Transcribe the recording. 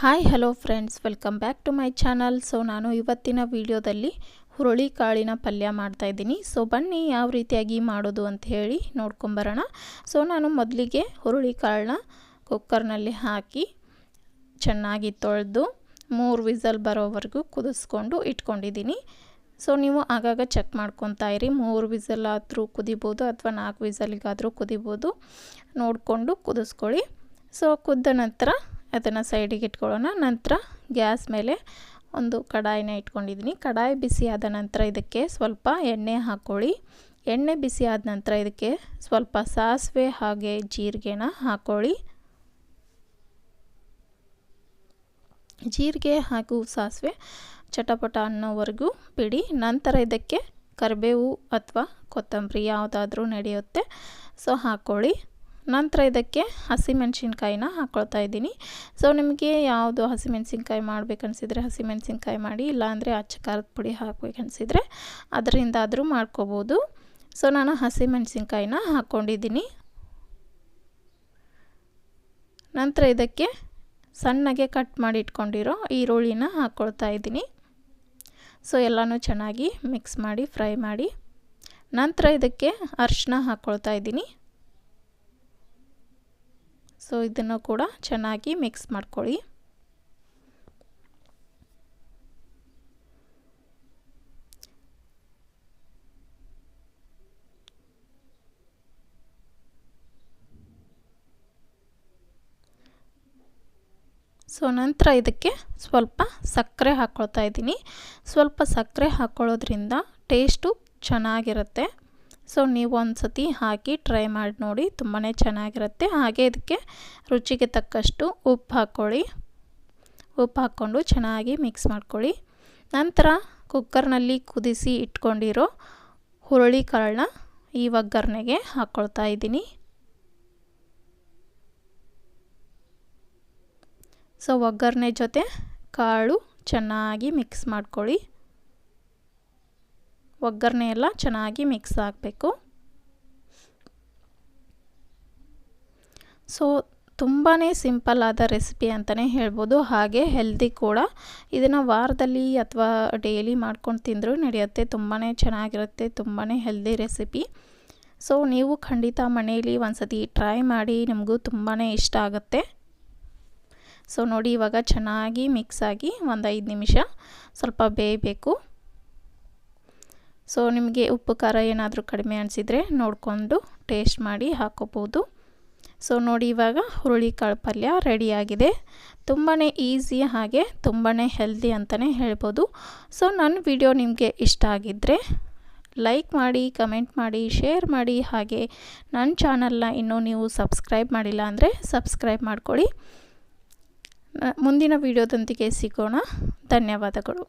Hi hello friends welcome back to my channel so ನಾನು ಇವತ್ತಿನ ವಿಡಿಯೋದಲ್ಲಿ ಹುರುಳಿ ಕಾಳಿನ ಪಲ್ಯ ಮಾಡ್ತಾಯಿದ್ದೀನಿ ಸೊ ಬನ್ನಿ ಯಾವ ರೀತಿಯಾಗಿ ಮಾಡೋದು ಅಂತ ಹೇಳಿ ನೋಡ್ಕೊಂಬರೋಣ ಸೊ ನಾನು ಮೊದಲಿಗೆ ಹುರುಳಿ ಕಾಳನ್ನ ಕುಕ್ಕರ್ನಲ್ಲಿ ಹಾಕಿ ಚೆನ್ನಾಗಿ ತೊಳೆದು ಮೂರು ವಿಸಲ್ ಬರೋವರೆಗೂ ಕುದಿಸ್ಕೊಂಡು ಇಟ್ಕೊಂಡಿದ್ದೀನಿ. ಸೊ ನೀವು ಆಗಾಗ ಚೆಕ್ ಮಾಡ್ಕೊತಾ ಇರಿ. ಮೂರು ವಿಸಲ್ ಆದರೂ ಕುದಿಬೋದು ಅಥವಾ ನಾಲ್ಕು ವಿಸಲಿಗಾದರೂ ಕುದಿಬೋದು. ನೋಡಿಕೊಂಡು ಕುದಿಸ್ಕೊಳ್ಳಿ. ಸೊ ಕುದ್ದ ನಂತರ ಅದನ್ನು ಸೈಡಿಗೆ ಇಟ್ಕೊಳ್ಳೋಣ. ನಂತರ ಗ್ಯಾಸ್ ಮೇಲೆ ಒಂದು ಕಡಾಯಿನ ಇಟ್ಕೊಂಡಿದ್ದೀನಿ ಕಡಾಯಿ ಬಿಸಿ ಆದ ನಂತರ ಇದಕ್ಕೆ ಸ್ವಲ್ಪ ಎಣ್ಣೆ ಹಾಕ್ಕೊಳ್ಳಿ ಎಣ್ಣೆ ಬಿಸಿ ಆದ ನಂತರ ಇದಕ್ಕೆ ಸ್ವಲ್ಪ ಸಾಸಿವೆ ಹಾಗೆ ಜೀರಿಗೆನ ಹಾಕ್ಕೊಳ್ಳಿ ಜೀರಿಗೆ ಹಾಗೂ ಸಾಸಿವೆ ಚಟಪಟ ಅನ್ನೋವರೆಗೂ ಬಿಡಿ. ನಂತರ ಇದಕ್ಕೆ ಕರಿಬೇವು ಅಥವಾ ಕೊತ್ತಂಬರಿ ಯಾವುದಾದ್ರೂ ನಡೆಯುತ್ತೆ. ಸೊ ಹಾಕ್ಕೊಳ್ಳಿ ನಂತರ ಇದಕ್ಕೆ ಹಸಿಮೆಣ್ಸಿನ್ಕಾಯಿನ ಹಾಕ್ಕೊಳ್ತಾ ಇದ್ದೀನಿ. ಸೊ ನಿಮಗೆ ಯಾವುದು ಹಸಿಮೆಣ್ಸಿನ್ಕಾಯಿ ಹಸಿ ಹಸಿಮೆಣ್ಸಿನ್ಕಾಯಿ ಮಾಡಿ, ಇಲ್ಲಾಂದರೆ ಅಚ್ಚ ಖಾರದ ಪುಡಿ ಹಾಕ್ಬೇಕನ್ಸಿದ್ರೆ ಅದರಿಂದಾದರೂ ಮಾಡ್ಕೋಬೋದು. ಸೊ ನಾನು ಹಸಿಮೆಣ್ಸಿನ್ಕಾಯಿನ ಹಾಕ್ಕೊಂಡಿದ್ದೀನಿ ನಂತರ ಇದಕ್ಕೆ ಸಣ್ಣಗೆ ಕಟ್ ಮಾಡಿ ಇಟ್ಕೊಂಡಿರೋ ಈರುಳ್ಳಿನ ಹಾಕ್ಕೊಳ್ತಾ ಇದ್ದೀನಿ. ಸೊ ಎಲ್ಲನೂ ಚೆನ್ನಾಗಿ ಮಿಕ್ಸ್ ಮಾಡಿ, ಫ್ರೈ ಮಾಡಿ. ನಂತರ ಇದಕ್ಕೆ ಅರಿಶಿನ ಹಾಕ್ಕೊಳ್ತಾ ಇದ್ದೀನಿ. ಸೊ ಇದನ್ನು ಕೂಡ ಚೆನ್ನಾಗಿ ಮಿಕ್ಸ್ ಮಾಡ್ಕೊಳ್ಳಿ. ಸೊ ನಂತರ ಇದಕ್ಕೆ ಸ್ವಲ್ಪ ಸಕ್ಕರೆ ಹಾಕ್ಕೊಳ್ತಾ ಇದ್ದೀನಿ. ಸ್ವಲ್ಪ ಸಕ್ಕರೆ ಹಾಕ್ಕೊಳ್ಳೋದ್ರಿಂದ ಟೇಸ್ಟು ಚೆನ್ನಾಗಿರುತ್ತೆ. ಸೊ ನೀವು ಒಂದು ಸತಿ ಹಾಕಿ ಟ್ರೈ ಮಾಡಿ ನೋಡಿ ತುಂಬಾ ಚೆನ್ನಾಗಿರುತ್ತೆ. ಹಾಗೆ ಇದಕ್ಕೆ ರುಚಿಗೆ ತಕ್ಕಷ್ಟು ಉಪ್ಪು ಹಾಕ್ಕೊಳ್ಳಿ. ಉಪ್ಪು ಹಾಕ್ಕೊಂಡು ಚೆನ್ನಾಗಿ ಮಿಕ್ಸ್ ಮಾಡ್ಕೊಳ್ಳಿ. ನಂತರ ಕುಕ್ಕರ್ನಲ್ಲಿ ಕುದಿಸಿ ಇಟ್ಕೊಂಡಿರೋ ಹುರುಳಿ ಕಾಳನ್ನ ಈ ಒಗ್ಗರಣೆಗೆ ಹಾಕ್ಕೊಳ್ತಾ ಇದ್ದೀನಿ. ಸೊ ಒಗ್ಗರಣೆ ಜೊತೆ ಕಾಳು ಚೆನ್ನಾಗಿ ಮಿಕ್ಸ್ ಮಾಡ್ಕೊಳ್ಳಿ. ಒಗ್ಗರಣೆ ಎಲ್ಲ ಚೆನ್ನಾಗಿ ಮಿಕ್ಸ್ ಆಗಬೇಕು. ಸೊ ತುಂಬಾ ಸಿಂಪಲ್ ಆದ ರೆಸಿಪಿ ಅಂತಲೇ ಹೇಳ್ಬೋದು. ಹಾಗೆ ಹೆಲ್ದಿ ಕೂಡ. ಇದನ್ನು ವಾರದಲ್ಲಿ ಅಥವಾ ಡೈಲಿ ಮಾಡ್ಕೊಂಡು ತಿಂದರೂ ನಡೆಯುತ್ತೆ. ತುಂಬಾ ಚೆನ್ನಾಗಿರುತ್ತೆ. ತುಂಬಾ ಹೆಲ್ದಿ ರೆಸಿಪಿ ಸೊ ನೀವು ಖಂಡಿತ ಮನೆಯಲ್ಲಿ ಒಂದು ಸತಿ ಟ್ರೈ ಮಾಡಿ ನಿಮಗೂ ತುಂಬಾ ಇಷ್ಟ ಆಗುತ್ತೆ. ಸೊ ನೋಡಿ ಇವಾಗ ಚೆನ್ನಾಗಿ ಮಿಕ್ಸ್ ಆಗಿ ಒಂದು ಐದು ನಿಮಿಷ ಸ್ವಲ್ಪ ಬೇಯಬೇಕು. ಸೊ ನಿಮಗೆ ಉಪ್ಪು, ಖಾರ ಏನಾದರೂ ಕಡಿಮೆ ಅನಿಸಿದರೆ ನೋಡಿಕೊಂಡು ಟೇಸ್ಟ್ ಮಾಡಿ ಹಾಕೋಬೋದು. ಸೊ ನೋಡಿ ಇವಾಗ ಹುರುಳಿಕಾಳು ಪಲ್ಯ ರೆಡಿಯಾಗಿದೆ ತುಂಬಾ ಈಸಿ ಹಾಗೆ ತುಂಬಾ ಹೆಲ್ದಿ ಅಂತಲೇ ಹೇಳ್ಬೋದು. ಸೊ ನನ್ನ ವಿಡಿಯೋ ನಿಮಗೆ ಇಷ್ಟ ಆಗಿದ್ದರೆ ಲೈಕ್ ಮಾಡಿ ಕಮೆಂಟ್ ಮಾಡಿ ಶೇರ್ ಮಾಡಿ. ಹಾಗೆ ನನ್ನ ಚಾನಲ್ನ ಇನ್ನೂ ನೀವು ಸಬ್ಸ್ಕ್ರೈಬ್ ಮಾಡಿಲ್ಲ ಅಂದರೆ ಸಬ್ಸ್ಕ್ರೈಬ್ ಮಾಡ್ಕೊಳ್ಳಿ. ಮುಂದಿನ ವಿಡಿಯೋದೊಂದಿಗೆ ಸಿಗೋಣ. ಧನ್ಯವಾದಗಳು.